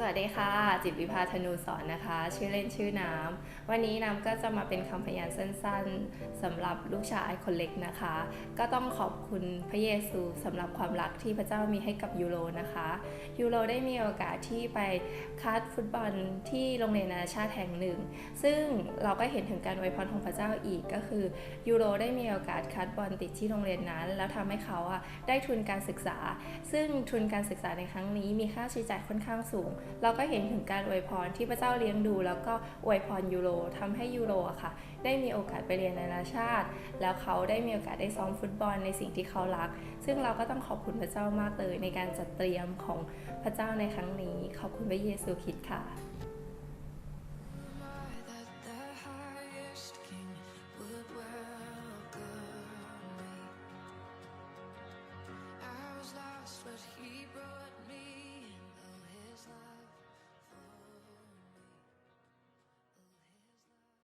สวัสดีค่ะ จิตวิภาธนูสอนนะคะ ชื่อเล่นชื่อน้ำวันนี้น้ำก็จะมาเป็นคำพยานสั้นๆสำหรับลูกชายคนเล็กนะคะ ก็ต้องขอบคุณพระเยซูสำหรับความรักที่พระเจ้ามีให้กับยูโรนะคะยูโรได้มีโอกาสที่ไปคัดฟุตบอลที่โรงเรียนนานาชาติแห่งหนึ่ง ซึ่งเราก็เห็นถึงการอวพรของพระเจ้าอีกก็คือยูโรได้มีโอกาสคัดบอลติดที่โรงเรียนนั้น แล้วทำให้เขาอะได้ทุนการศึกษา ซึ่งทุนการศึกษาในครั้งนี้มีค่าใช้จ่ายค่อนข้างสูงเราก็เห็นถึงการอวยพรที่พระเจ้าเลี้ยงดู แล้วก็อวยพรยูโรทำให้ยูโรอะค่ะ ได้มีโอกาสไปเรียนนานาชาติ แล้วเขาได้มีโอกาสได้ซ้อมฟุตบอลในสิ่งที่เขารัก ซึ่งเราก็ต้องขอบคุณพระเจ้ามากเลยในการจัดเตรียมของพระเจ้าในครั้งนี้ ขอบคุณพระเยซูคริสต์ค่ะ